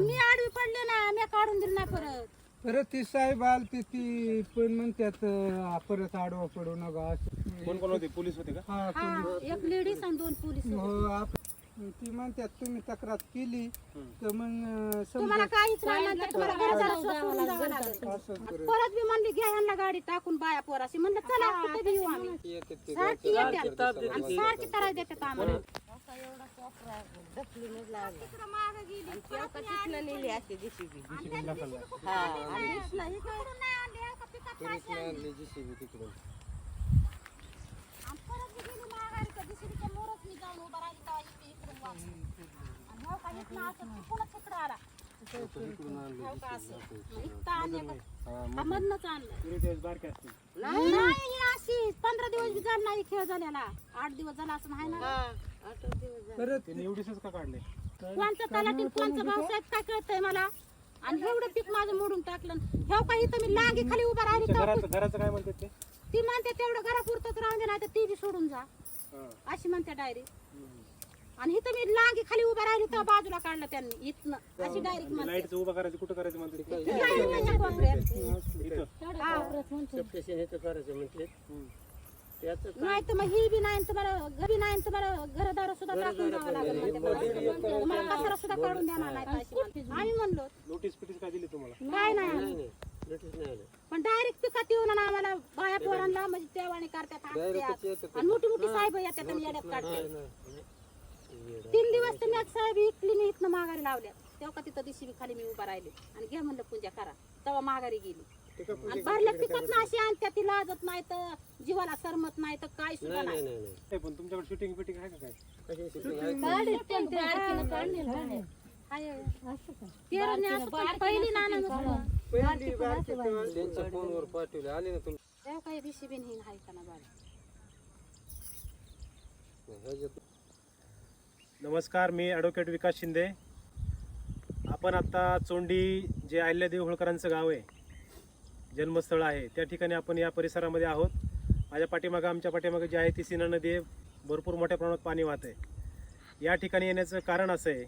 मी आडवी पडले ना मी काढून दिली नाही परत. परत ती साहेब आल ती ती पण म्हणतात अं, परत आडवा पडू नका. असं. कोण कोण होते? पोलीस होते का? हा हा एक लेडीज आणि दोन पोलीस. हो आप- ती म्हणतात तुम्ही तक्रार केली तर मग अं, तुम्हाला समजा काहीच नाही म्हणलं तुम्हाला घरादारात सोडून जावं लागेल. असं करेल. परत मी म्हणली घ्या ह्यांना गाडी टाकून बाया पोराशी. म्हणलं चला कुठे बी येऊ आम्ही. सारखी येत्यात आणि सारखी त्रास देतात आम्हाला. तिकडं मागं गेली, परत मी आडवी पडली. आणि त्या दिवशी दिसलं, इकडून नाही आणली, एका पिकात माशी आणली. आणि परत मी गेली माघारी, त्या दुसरीच्या मोरात मी जाऊन उभा राहिली, तेव्हा इथे इकडून वाकली. आणि हो का, इथनं असं तिकडूनच इकडं आला. हो का असं. इथं आणलं का? मधनंच आणलं. पुरे दिवस बारके असतील नाही अशी पंधरा दिवस बी झाला नाही खेळ झालेला आठ दिवस झाला असं नाही ना? परत? त्यांनी एवढीच का काढले. कोणचं तलाठी कोणचं भाऊसाहेब काय कळतंय मला? आणि एवढं पीक माझं मोडून टाकलं. ह्या इथं मी लांगी खाली उभा राहिली तुमच्या तेव्हा घराचं घराचं काय म्हणतात ते? ती म्हणते तेवढं घरापुरतच राहून दे नाही तर ती बी सोडून जा. हा. अशी म्हणते डायरेक्ट आणि इथं मी लांगी खाली बाजूला काढलं त्यांनी इथनं. अशी डायरेक्ट उभं करायचं कुठं करायचं म्हणते नाही. इथं. तर करायचं म्हणजे हम्म. त्याचं नाही तर मग ही बी नाही तुम्हाला घरी नाही तुम्हाला घरदार सुद्धा टाकून द्यावं लागेल म्हणते मला. तुम्हाला कचरा सुद्धा काढून देणार नाही. आम्ही म्हणलो. नोटीस पिटीस काय दिली तुम्हाला? काय नाही पण डायरेक्ट पिकात येऊन आणि आम्हाला. बाया पोरांना म्हणजे तेवाणी करतात. आणि मोठी मोठी साहेब येतात आणि येड्यात काढतात. तीन दिवस तर मी साहेब इकली मी इथनं माघारी लावल्या तेव्हा का तिथं दिवशी खाली मी उभा राहिले. आणि घ्या म्हणलं पूजा करा. तेव्हा माघारी गेली. आणि भरल्या पिकात ना अशी आणत्या ती लाजत नाही तर जीवाला सरमत नाही तर काय सुद्धा नाही नाही. नाही नाही नाही, पण तुमच्याकडे शूटिंग फिटिंग आहे का काय? पण पहिली नाना नसलं. त्यांच्या फोनवर पाठवले. आले ना तेव्हा काही दिशी बिन हिन हाय का ना बाळा? नमस्कार मी ॲडव्होकेट विकास शिंदे. आपण आता चोंडी जे अहिल्यादेवी होळकरांचं गाव आहे जन्मस्थळ आहे त्या ठिकाणी आपण या परिसरामध्ये आहोत. माझ्या पाठीमागं आमच्या पाठीमागं जी आहे ती सीना नदी आहे. भरपूर मोठ्या प्रमाणात पाणी वाहत आहे. या ठिकाणी येण्याचं कारण असं आहे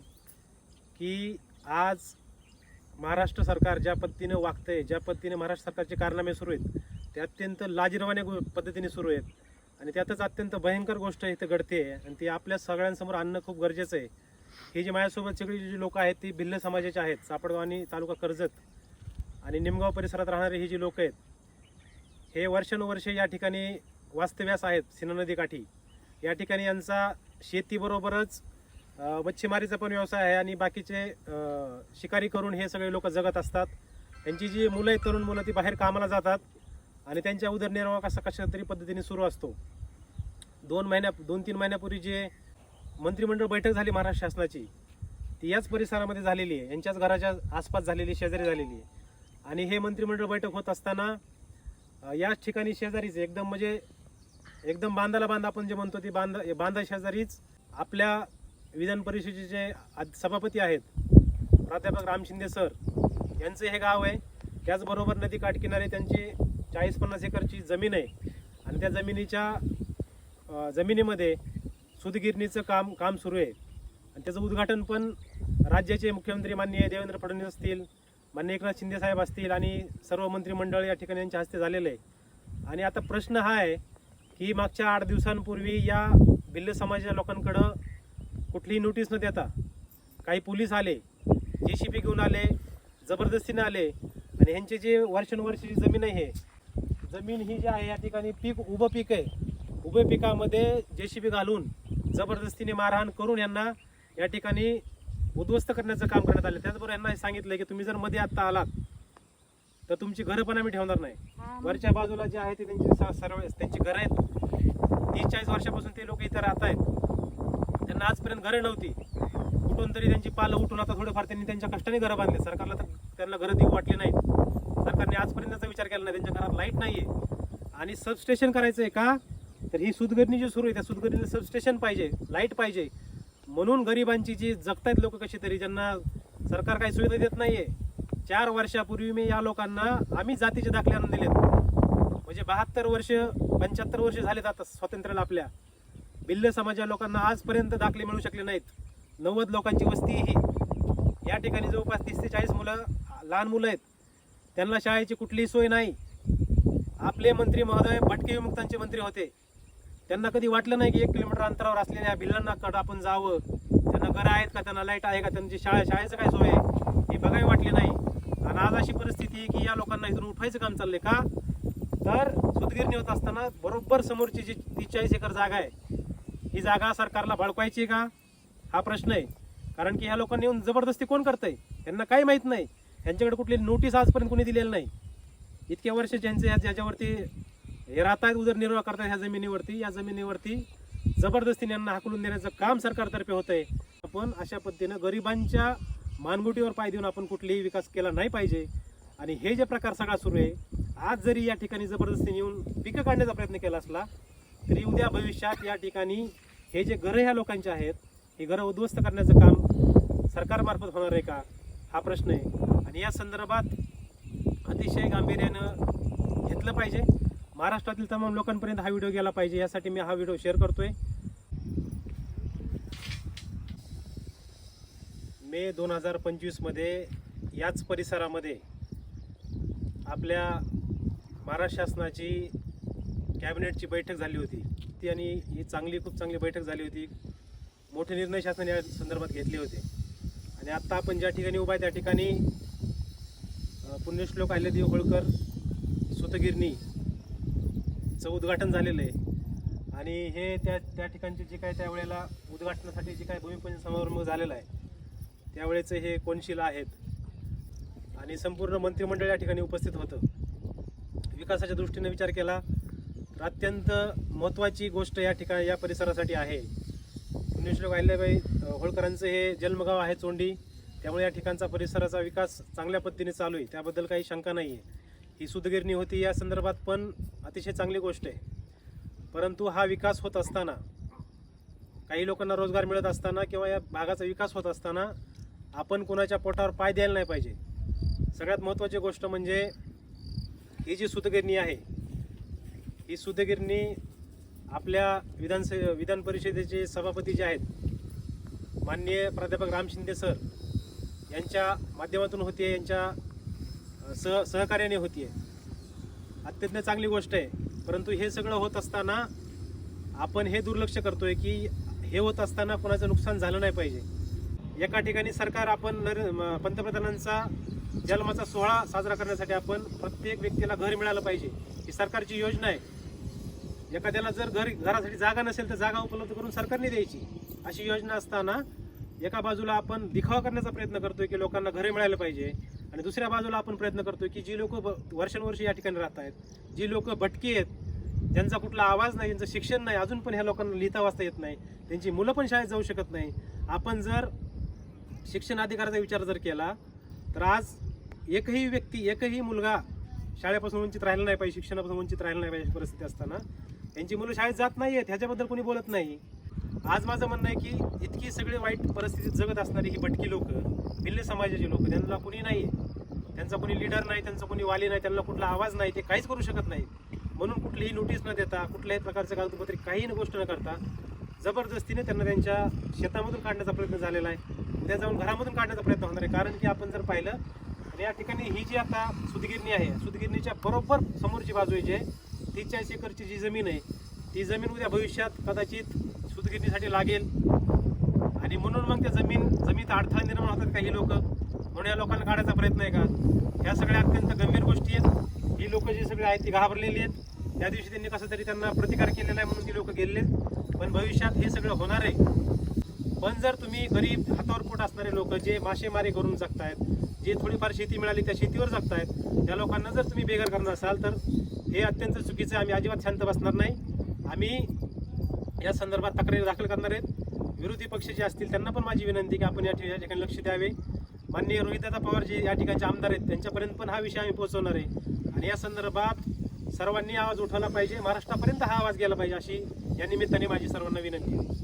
की आज महाराष्ट्र सरकार ज्या पद्धतीनं वागतंय ज्या पद्धतीने महाराष्ट्र सरकारचे कारनामे सुरू आहेत ते अत्यंत लाजिरवाण्या पद्धतीने सुरू आहेत. आणि त्यातच अत्यंत भयंकर गोष्ट इथं घडते. आणि ती आपल्या सगळ्यांसमोर आणणं खूप गरजेचं आहे. ही जी माझ्यासोबत सगळी जी लोक आहेत ती भिल्ल समाजाचे आहेत. सापडवाणी तालुका कर्जत आणि निमगाव परिसरात राहणारे ही जी लोक आहेत हे वर्षानुवर्षे या ठिकाणी वास्तव्यास आहेत. सिना नदीकाठी या ठिकाणी यांचा शेतीबरोबरच मच्छीमारीचा पण व्यवसाय आहे आणि बाकीचे शिकारी करून हे सगळे लोक जगत असतात. यांची जी मुलं आहेत तरुण मुलं ती बाहेर कामाला जातात. आणि त्यांच्या उदरनिर्वाह कसा कशा तरी पद्धतीने सुरू असतो. दोन महिन्या दोन तीन महिन्यापूर्वी जे मंत्रिमंडळ बैठक झाली महाराष्ट्र शासनाची ती याच परिसरामध्ये झालेली आहे. यांच्याच घराच्या आसपास झालेली शेजारी झालेली आहे. आणि हे मंत्रिमंडळ बैठक होत असताना याच ठिकाणी शेजारीच एकदम म्हणजे एकदम बांधाला बांध आपण जे म्हणतो ती बांधा बांधा शेजारीच आपल्या विधान परिषदेचे जे आद- सभापती आहेत प्राध्यापक राम शिंदे सर यांचं हे गाव आहे. त्याचबरोबर नदी काठकिनारे त्यांची चाळीस पन्नास एकरची जमीन आहे. आणि त्या जमिनीच्या जमिनीमध्ये सुतगिरणीचं काम काम सुरू आहे. आणि त्याचं उद्घाटन पण राज्याचे मुख्यमंत्री माननीय देवेंद्र फडणवीस असतील माननीय एकनाथ शिंदे साहेब असतील आणि सर्व मंत्रिमंडळ या ठिकाणी यांच्या हस्ते झालेलं आहे. आणि आता प्रश्न हा आहे की मागच्या आठ दिवसांपूर्वी या भिल्ल समाजाच्या लोकांकडं कुठलीही नोटीस न देता काही पोलीस आले जे सी घेऊन आले जबरदस्तीने आले आणि ह्यांचे जे वर्षानुवर्षाची जमीन आहे जमीन ही जी आहे या ठिकाणी पीक उभं पीक आहे. उभे पिकामध्ये जे सी बी घालून जबरदस्तीने मारहाण करून यांना या ठिकाणी उद्ध्वस्त करण्याचं काम करण्यात आलं. त्याचबरोबर यांना सांगितलं की तुम्ही जर मध्ये आत्ता आलात तर तुमची घरं पण आम्ही ठेवणार नाही. वरच्या बाजूला जे आहे ते त्यांची सर्व त्यांची घरं आहेत. तीस चाळीस वर्षापासून ते लोक इथं राहत आहेत त्यांना आजपर्यंत घरं नव्हती. कुठून तरी त्यांची पालं उठून आता थोडेफार त्यांनी त्यांच्या कष्टाने घरं बांधले. सरकारला तर त्यांना घरं देऊ वाटली नाहीत सरकारने आजपर्यंत त्याचा विचार केला नाही त्यांच्या घरात लाइट नाही आहे आणि सबस्टेशन करायचं आहे का? तर ही सुदगरणी जी सुरू आहे त्या सुदगरणीला सबस्टेशन पाहिजे लाइट पाहिजे. म्हणून गरिबांची जी जगतायत लोक कशी तरी ज्यांना सरकार काही सुविधा देत नाही आहे चार वर्षापूर्वी मी या लोकांना आम्ही जातीचे दाखले आणून दिलेत. म्हणजे बहात्तर वर्ष पंच्याहत्तर वर्ष झालेत आता स्वातंत्र्याला आपल्या. भिल्ल समाजा लोकांना आजपर्यंत दाखले मिळू शकले नाहीत. नव्वद लोकांची वस्ती ही. या ठिकाणी जवळपास तीस ते चाळीस मुलं लहान मुलं आहेत. त्यांना शाळेची कुठलीही सोय नाही. आपले मंत्री महोदय भटके विमुक्तांचे मंत्री होते. त्यांना कधी वाटलं नाही की एक किलोमीटर अंतरावर असलेल्या भिल्लांनाकडं आपण जावं? त्यांना घरं आहेत का? त्यांना लाइट आहे का? त्यांची शाळा शाळेचं काय सोय आहे? हे बघावी वाटली नाही. आणि आज अशी परिस्थिती आहे की या लोकांना इथून उठवायचं काम चाललंय का? तर सुतगिरणी होत असताना बरोबर समोरची जी तीस चाळीस एकर जागा आहे ही जागा सरकारला बळकवायची का? हा प्रश्न आहे. कारण की ह्या लोकांनी येऊन जबरदस्ती कोण करतंय? त्यांना काही माहीत नाही. ह्यांच्याकडे कुठली नोटीस आजपर्यंत कोणी दिलेली नाही. इतक्या वर्ष ज्यांचे ज्याच्यावरती हे राहत आहेत उदरनिर्वाह करतात ह्या जमिनीवरती या जमिनीवरती जबरदस्तीने यांना हाकलून देण्याचं काम सरकारतर्फे होत आहे आपण अशा पद्धतीनं गरिबांच्या मानगुटीवर पाय देऊन आपण कुठलेही विकास केला नाही पाहिजे. आणि हे जे प्रकार सगळा सुरू आहे आज जरी या ठिकाणी जबरदस्तीने येऊन पिकं काढण्याचा प्रयत्न केला असला तरी उद्या भविष्यात या ठिकाणी हे जे घरं ह्या लोकांचे आहेत हे घरं उद्ध्वस्त करण्याचं काम सरकारमार्फत होणार आहे का? हा प्रश्न आहे. आणि या संदर्भात अतिशय गांभीर्यानं घेतलं पाहिजे. महाराष्ट्रातील तमाम लोकांपर्यंत हा व्हिडिओ गेला पाहिजे यासाठी मी हा व्हिडिओ शेअर करतोय. मे दोन हजार पंचवीसमध्ये याच परिसरामध्ये आपल्या महाराष्ट्र शासनाची कॅबिनेटची बैठक झाली होती. ती आणि ही चांगली खूप चांगली बैठक झाली होती. मोठे निर्णय शासनाने या संदर्भात घेतले होते. आणि आत्ता आपण ज्या ठिकाणी उभा आहे त्या ठिकाणी पुण्यश्लोक आले देव होळकर सुतगिरणीचं उद्घाटन झालेलं आहे. आणि हे त्या त्या ठिकाणचे जे काय त्यावेळेला उद्घाटनासाठी जे काय भूमिपूजन समारंभ झालेला आहे त्यावेळेचं हे कोणशील आहेत. आणि संपूर्ण मंत्रिमंडळ या ठिकाणी उपस्थित होतं. विकासाच्या दृष्टीने विचार केला तर अत्यंत महत्त्वाची गोष्ट या ठिकाणी या परिसरासाठी आहे. पुण्यश्लोक अहिल्याबाई होळकरांचं हे जन्मगाव आहे चोंडी. त्यामुळे या ठिकाणचा परिसराचा विकास चांगल्या पद्धतीने चालू आहे. त्याबद्दल काही शंका नाही आहे ही सुदगिरणी होती या संदर्भात पण अतिशय चांगली गोष्ट आहे. परंतु हा विकास होत असताना काही लोकांना रोजगार मिळत असताना किंवा या भागाचा विकास होत असताना आपण कोणाच्या पोटावर पाय द्यायला नाही पाहिजे. सगळ्यात महत्त्वाची गोष्ट म्हणजे ही जी सुतगिरणी आहे ही सुतगिरणी आपल्या विधानस विधान परिषदेचे सभापती जे आहेत माननीय प्राध्यापक राम शिंदे सर यांच्या माध्यमातून होते यांच्या सह सहकार्याने होती अत्यंत चांगली गोष्ट आहे. परंतु हे सगळं होत असताना आपण हे दुर्लक्ष करतोय की हे होत असताना कोणाचं नुकसान झालं नाही पाहिजे. एका ठिकाणी सरकार आपण नर पंतप्रधानांचा जन्माचा सोहळा साजरा करण्यासाठी आपण प्रत्येक व्यक्तीला घर मिळालं पाहिजे ही सरकारची योजना आहे. एखाद्याला जर घर घरासाठी जागा नसेल तर जागा उपलब्ध करून सरकारने द्यायची. अशी योजना असताना एका बाजूला आपण दिखावा करण्याचा प्रयत्न करतोय की लोकांना घरे मिळायला पाहिजे आणि दुसऱ्या बाजूला आपण प्रयत्न करतोय की जी लोक वर्षानुवर्ष या ठिकाणी राहत आहेत जी लोक भटकी आहेत ज्यांचा कुठला आवाज नाही ज्यांचं शिक्षण नाही अजून पण ह्या लोकांना लिहिता वाचता येत नाही त्यांची मुलं पण शाळेत जाऊ शकत नाही. आपण जर शिक्षण अधिकाराचा विचार जर केला तर आज एकही व्यक्ती एकही मुलगा शाळेपासून वंचित राहिला नाही पाहिजे शिक्षणापासून वंचित राहिला नाही पाहिजे परिस्थिती असताना त्यांची मुलं शाळेत जात नाही आहेत ह्याच्याबद्दल कोणी बोलत नाही. आज माझं म्हणणं आहे की इतकी सगळी वाईट परिस्थितीत जगत असणारी ही भटकी लोक भिल्ल समाजाची लोक त्यांना कुणी नाही त्यांचा कोणी लिडर नाही त्यांचा कोणी वाली नाही त्यांना कुठला आवाज नाही ते काहीच करू शकत नाही. म्हणून कुठलीही नोटीस न देता कुठल्याही प्रकारचं कागदपत्रे काहीही गोष्ट न करता जबरदस्तीने त्यांना त्यांच्या शेतामधून काढण्याचा प्रयत्न झालेला आहे. उद्या जाऊन घरामधून काढण्याचा प्रयत्न होणार आहे. कारण की आपण जर पाहिलं आणि या ठिकाणी ही जी आता सुदगिरणी आहे सुदगिरणीच्या बरोबर समोरची बाजू आहे जे चाळीस एकरची जी जमीन आहे ती जमीन उद्या भविष्यात कदाचित सुतगिरणीसाठी लागेल. आणि म्हणून मग त्या जमीन जमीन अडथळा निर्माण होतात काही लोक. म्हणून या लोकांना काढायचा प्रयत्न आहे का? ह्या सगळ्या अत्यंत गंभीर गोष्टी आहेत. ही लोक जी सगळी आहेत ती घाबरलेली आहेत. त्या दिवशी त्यांनी कसं तरी त्यांना प्रतिकार केलेला आहे म्हणून ती लोक गेलेले आहेत. पण भविष्यात हे सगळं होणार आहे. पण जर तुम्ही गरीब हातावर पोट असणारे लोक जे मासेमारी करून जगतायत जे थोडीफार शेती मिळाली त्या शेतीवर जगतायत त्या लोकांना जर तुम्ही बेघर करणार असाल तर हे अत्यंत चुकीचं आहे. आम्ही अजिबात शांत बसणार नाही. आम्ही या संदर्भात तक्रारी दाखल करणार आहेत. विरोधी पक्ष जे असतील त्यांना पण माझी विनंती की आपण या ठिकाणी लक्ष द्यावे. माननीय रोहितदादा पवार जे या ठिकाणचे आमदार आहेत त्यांच्यापर्यंत पण हा विषय आम्ही पोहोचवणार आहे. आणि या संदर्भात सर्वांनी आवाज उठवला पाहिजे. महाराष्ट्रापर्यंत हा आवाज गेला पाहिजे अशी या निमित्ताने माझी सर्वांना विनंती आहे.